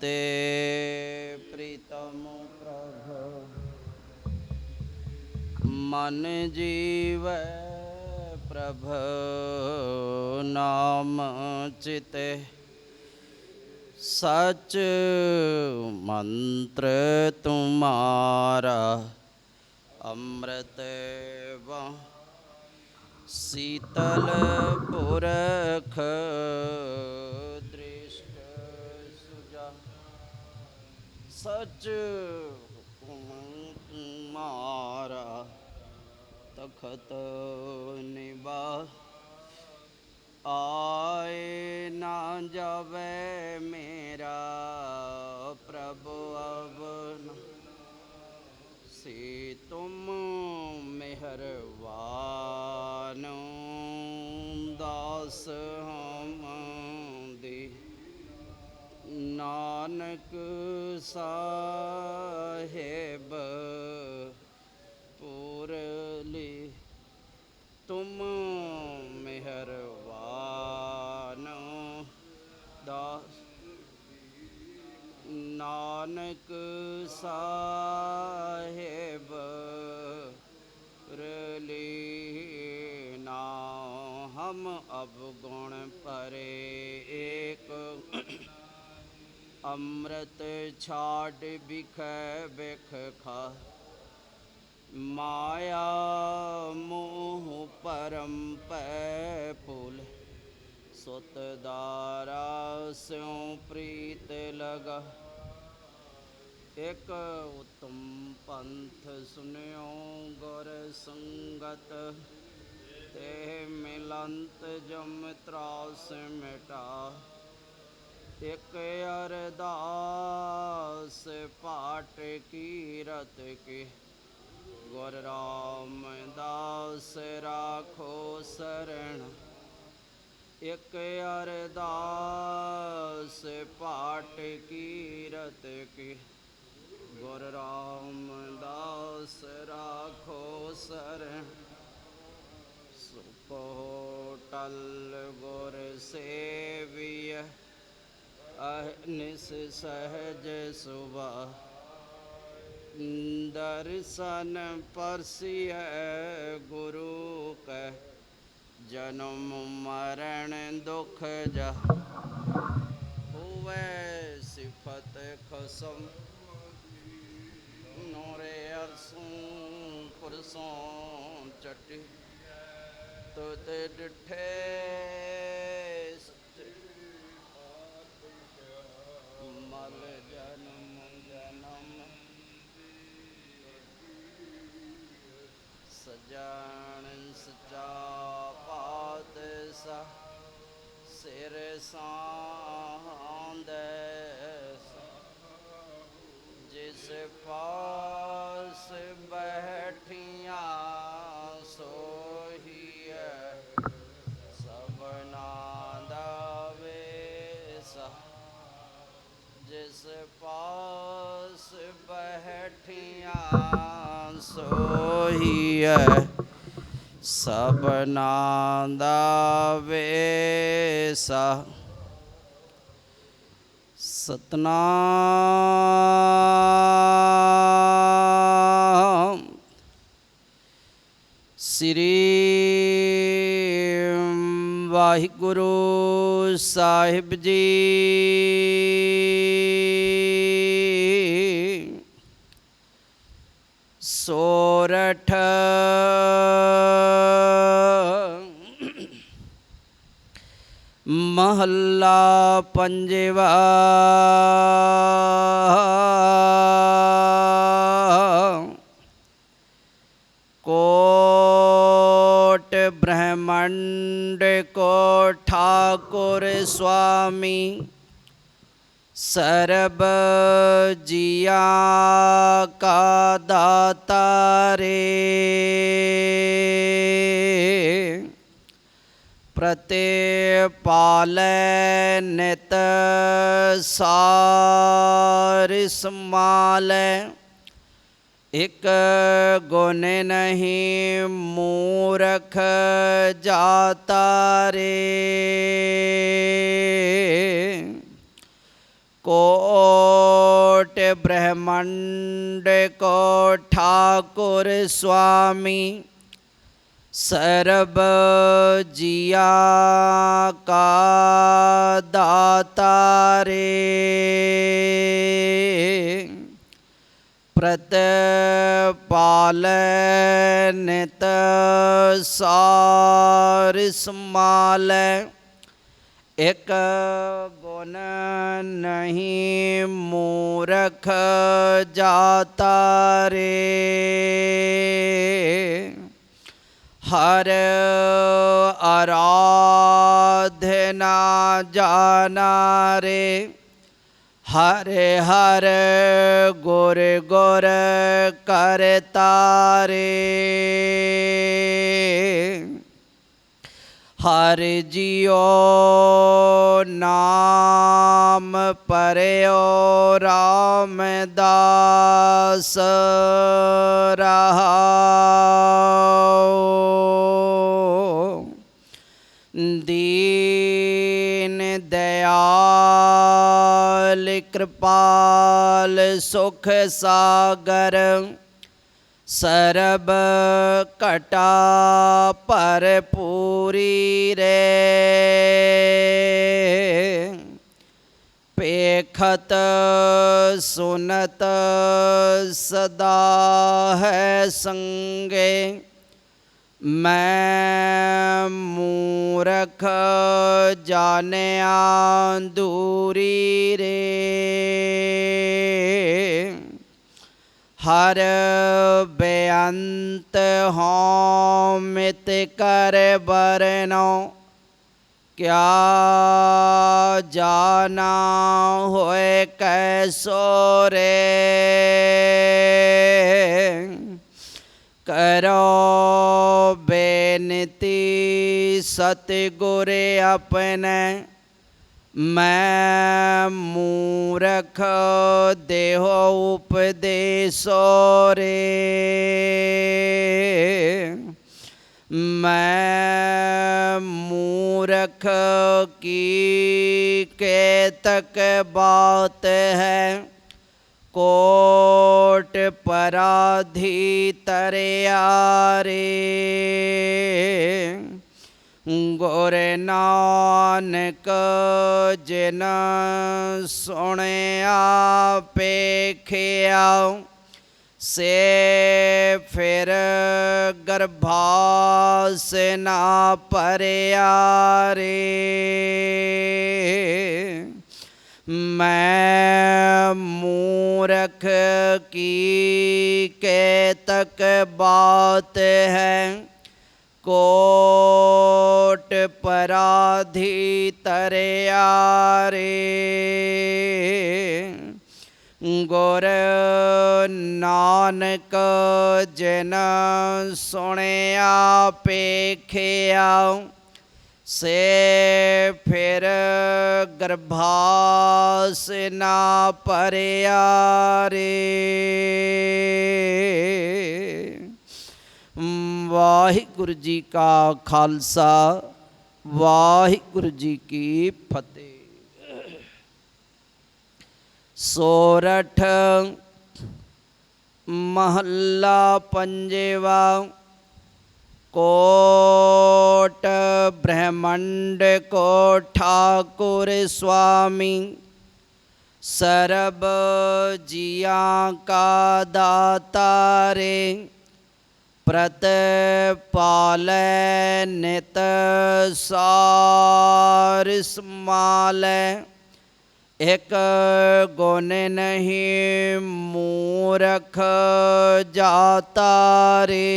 ते प्रीतम प्रभु मन जीव प्रभु नाम चिते। सच मंत्र तुम्हारा अमृत शीतल पुरख। ਸਚ ਹੁਕਮ ਤੁਮਾਰਾ ਤਖਤ ਨਿਬਾ ਆਏ ਨਾ ਜਾਵੇ ਮੇਰਾ ਪ੍ਰਭ ਅਵਨ। ਸੇ ਤੁਮ ਮਿਹਰਵਾਨ, ਦਾਸ ਹਮ ਨਾਨਕ ਸਾਹਿਬ ਪੁਰਲੀ ਤੁਮ ਮਿਹਰਵਾਨ ਦਾਸ ਨਾਨਕ ਸਾਹਿਬ ਰਲੀ ਨਾ ਹਮ ਅਵਗੁਣ ਪਰੇ ਏਕ अमृत छाट बिख बिख खा। माया मोह परम पुल सुत दारा स्यों प्रीत लगा। एक उत्तम पंथ सुनियो गुर संगत। ते मिलंत जम त्रास मिटा। ਇਕ ਅਰਦਾਸ ਪਾਠ ਕੀਰਤ ਕੀ। ਗੁਰ ਰਾਮਦਾਸ ਰਾਖੋ ਸਰਣ ਇਕ ਅਰਦਾਸ ਪਾਟ ਕੀਰਤ ਕੀ। ਗੁਰ ਰਾਮਦਾਸ ਰਾਖੋ ਸਰਣ ਸੁਪੋਟਲ ਗੁਰ ਸੇਵੀਐ। ਅਹਨਿਸ ਸਹਜ ਸੁਭਾ ਦਰਸ਼ਨ ਪਰਸਿਐ ਗੁਰੂ ਕੈ, ਜਨਮ ਮਰਨ ਦੁਖ ਜਾ ਹੋਵੇ ਸਿਫਤ ਖਸਮ, ਨੋਰੇ ਅਰਸੋਂ ਪੁਰਸੋਂ ਚਟੀ ਤੁਤ ਡਿਠੇ काल जन्म जन्म सजान सचा पात सा सिर सांद जिस पास ਪਾਸ ਬੈਠੀਆਂ ਸੋਹੀਐ। ਸਭਨਾ ਦਾ ਵੇਸਾ। ਸਤਨਾਮ। ਸ੍ਰੀ ਵਾਹਿਗੁਰੂ ਸਾਹਿਬ ਜੀ ਸੋਰਠ ਮਹੱਲਾ ਪੰਜਵਾ ब्रह्मांड को ठाकुर स्वामी सरब जिया का दाता रे। प्रत्यपालनित सारिस्माल एक गुण नहीं रख जाता रे। कोट ब्रह्मंड को ठाकुर स्वामी सर्व जिया का दाता रे। प्रतपाल नित सार समाल एक गुण नहीं मूरख जाता रे। हर आराधना जाना रे। हरे हर गुर गुर करता रे हर जियो नाम परयो रामदास रहा कृपाल सुख सागर सरब कटा पर पूरी रे। पेखत सुनत सदा है संगे मैं मूरख जाने दूरी रे। हर बेअंत हों मित कर बरनो, क्या जाना होए कैसो रे। करो बेनती सतगुर अपने मैं मूरख देहो उपदेशो रे मैं मूरख की के तक बात है कोट पराधी तरियारे गुर नानक जिन सुनिया पेखिया से फिर गर्भास ना परया रे मैं मूरख की के तक बात है। कोट पराधी तरिया रे गुर नानक जिन सुनिया पेखिया से फिर गर्भास ना पर रे वाहिगुरु जी का खालसा, वाहिगुरु जी की फतेह। सोरठ, महल्ला पंजेवा कोट ब्रह्मंड को ठाकुर स्वामी, सरब जिया का दाता रे प्रतपाल नित सार एक गुण नहीं मूरख जाता रे।